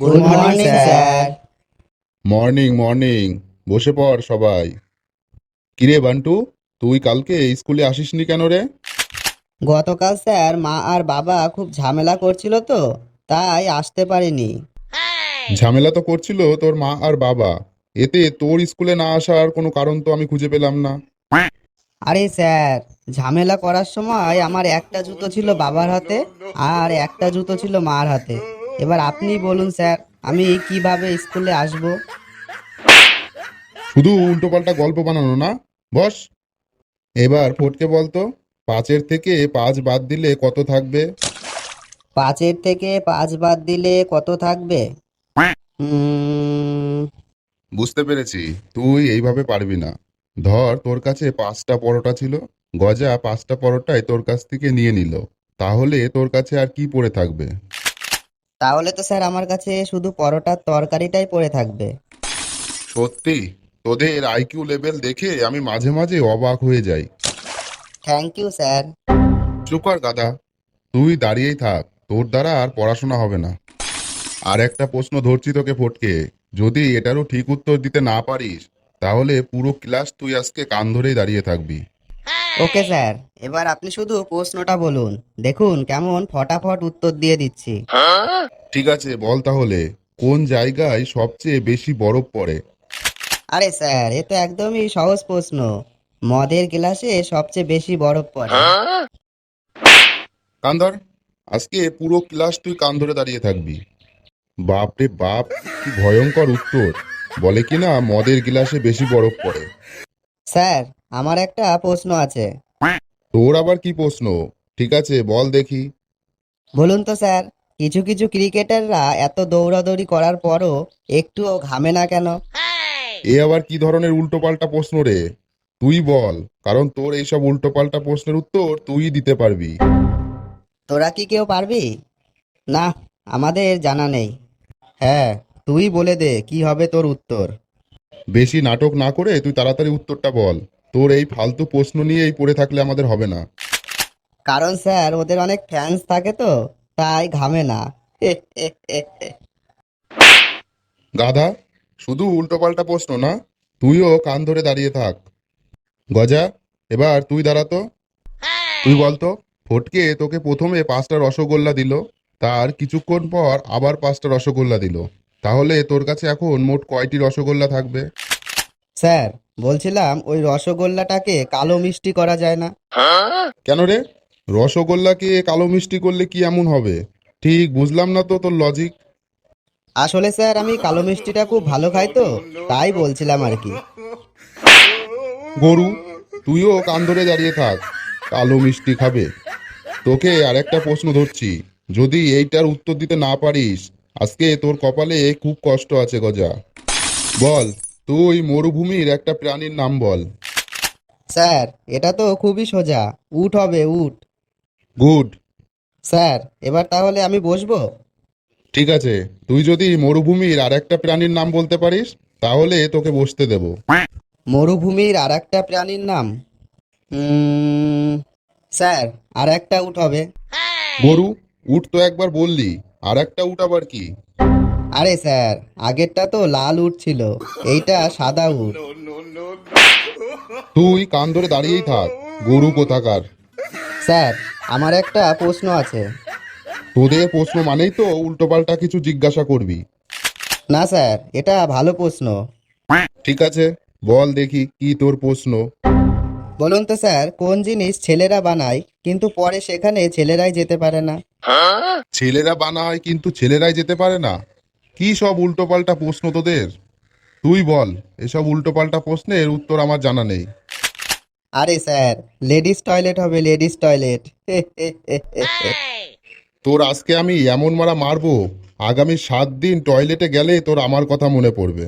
Good morning sir morning morning বসে পড় সবাই। কিরে বান্টু তুই কালকে স্কুলে আসিসনি কেন রে? গতকাল স্যার মা আর বাবা খুব ঝামেলা করছিল তো তাই আসতে পারিনি। ঝামেলা তো করছিল তোর মা আর বাবা। এতে তোর স্কুলে না আসার কোনো কারণ তো আমি খুঁজে পেলাম না। আরে স্যার ঝামেলা করার সময় আমার একটা জুতো ছিল বাবার হাতে আর একটা জুতো ছিল মার হাতে। এবার আপনি বলুন স্যার আমি কীভাবে স্কুলে আসব? শুধু উল্টোপাল্টা গল্প বানানো না বস। এবার ফটকে বলতো পাঁচের থেকে পাঁচ বাদ দিলে কত থাকবে? পাঁচের থেকে পাঁচ বাদ দিলে কত থাকবে? উম, বুঝতে পেরেছি তুই এইভাবে পারবি না। ধর তোর কাছে পাঁচটা পরোটা ছিল গজা পাঁচটা পরোটাই তোর কাছ থেকে নিয়ে নিল। তাহলে তোর কাছে আর কি পড়ে থাকবে? তাহলে তো স্যার আমার কাছে শুধু পরোটার তরকারিটাই পড়ে থাকবে। সত্যি? তোদের আইকিউ লেভেল দেখে আমি মাঝে মাঝে অবাক হয়ে যাই। Thank you sir. চুপার গাদা তুই দাঁড়িয়েই থাক। তোর দ্বারা আর পড়াশোনা হবে না। আর একটা প্রশ্ন ধরছি তোকে ফটকে। যদি এটারও ঠিক উত্তর দিতে না পারিস তাহলে পুরো ক্লাস তুই আজকে কান ধরেই দাঁড়িয়ে থাকবি। Okay sir. এবার আপনি শুধু প্রশ্নটা বলুন। দেখুন কেমন ফটাফট উত্তর দিয়ে দিচ্ছি। ঠিক আছে বল তাহলে কোন জায়গায় সবচেয়ে বেশি বরফ পড়ে? আরে স্যার এ তো একদমই সহজ প্রশ্ন। মদের গ্লাসে সবচেয়ে বেশি বরফ পড়ে। কান্দর আজকে পুরো ক্লাস তুই কান ধরে দাঁড়িয়ে থাকবি। বাপ রে বাপ কি ভয়ঙ্কর উত্তর। বলে কি না মদের গিলাসে বেশি বরফ পড়ে। স্যার আমার একটা প্রশ্ন আছে। তোর আবার কি প্রশ্ন? ঠিক আছে বল দেখি। বলুন তো স্যার কিছু কিছু ক্রিকেটাররা এত দৌড়াদৌড়ি করার পরও একটুও ঘামে না কেন? এ আবার কি ধরনের উল্টোপাল্টা প্রশ্ন রে? তুই বল কারণ তোর এইসব উল্টোপাল্টা প্রশ্নের উত্তর তুই দিতে পারবি। তোরা কি কেউ পারবি? না আমাদের জানা নেই। হ্যাঁ তুই বলে দে কি হবে তোর উত্তর? বেশি নাটক না করে তুই তাড়াতাড়ি উত্তরটা বল। তোর এই ফালতু প্রশ্ন নিয়েই পড়ে থাকলে আমাদের হবে না। কারণ স্যার ওদের অনেক ফ্যান্স থাকে তো তাই ঘামে না। গাধা শুধু উল্টোপাল্টা প্রশ্ন না তুইও কান ধরে দাঁড়িয়ে থাক। গজা এবার তুই দাঁড়াতো তুই বলতো ফটকে তোকে প্রথমে পাঁচটা রসগোল্লা দিল তার কিছুক্ষণ পর আবার পাঁচটা রসগোল্লা দিল। তাহলে তোর কাছে এখন মোট কয়টি রসগোল্লা থাকবে? স্যার বলছিলাম ওই রসগোল্লাটাকে কালো মিষ্টি করা যায় না। কেন রে? রসগোল্লাকে কালো মিষ্টি করলে কি এমন হবে? ঠিক বুঝলাম না তো তোর লজিক আসলে স্যার আমি কালো মিষ্টিটা খুব ভালো খাই তো তাই বলছিলাম আর কি। গরু তুইও কান ধরে দাঁড়িয়ে থাক কালো মিষ্টি খাবে। তোকে আরেকটা প্রশ্ন ধরছি যদি এইটার উত্তর দিতে না পারিস আজকে তোর কপালে খুব কষ্ট আছে গজা। বল। তুই মরুভূমির একটা প্রাণীর নাম বল। স্যার এটা তো খুবই সোজা। উট হবে উট। গুড। স্যার এবার তাহলে আমি বসবো? ঠিক আছে। তুই যদি মরুভূমির আরেকটা প্রাণীর নাম বলতে পারিস তাহলে তোকে বসতে দেব। মরুভূমির আর একটা প্রাণীর নাম? উম, স্যার আর একটা উট হবে। গরু উঠ তো একবার বললি। আর একটা উঠ আবার কি? আরে স্যার আগেরটা তো লাল উট ছিল এইটা সাদা উট। তুই কান ধরে দাঁড়িয়েই থাক গরু কোথাকার? স্যার আমার একটা প্রশ্ন আছে। তোদের প্রশ্ন মানেই তো উল্টোপাল্টা কিছু জিজ্ঞাসা করবি। না স্যার এটা ভালো প্রশ্ন। ঠিক আছে বল দেখি কি তোর প্রশ্ন। বলুন তো স্যার কোন জিনিস ছেলেরা বানায় কিন্তু পরে সেখানে ছেলেরাই যেতে পারে না? ছেলেরা বানায় কিন্তু ছেলেরাই যেতে পারে না? কি সব উল্টোপাল্টা প্রশ্ন তোদের? তুই বল এসব উল্টোপাল্টা প্রশ্নের উত্তর আমার জানা নেই। আরে স্যার লেডিস টয়লেট হবে লেডিস টয়লেট। তোর আজকে আমি এমন মারা মারবো আগামী সাত দিন টয়লেটে গেলে তোর আমার কথা মনে পড়বে।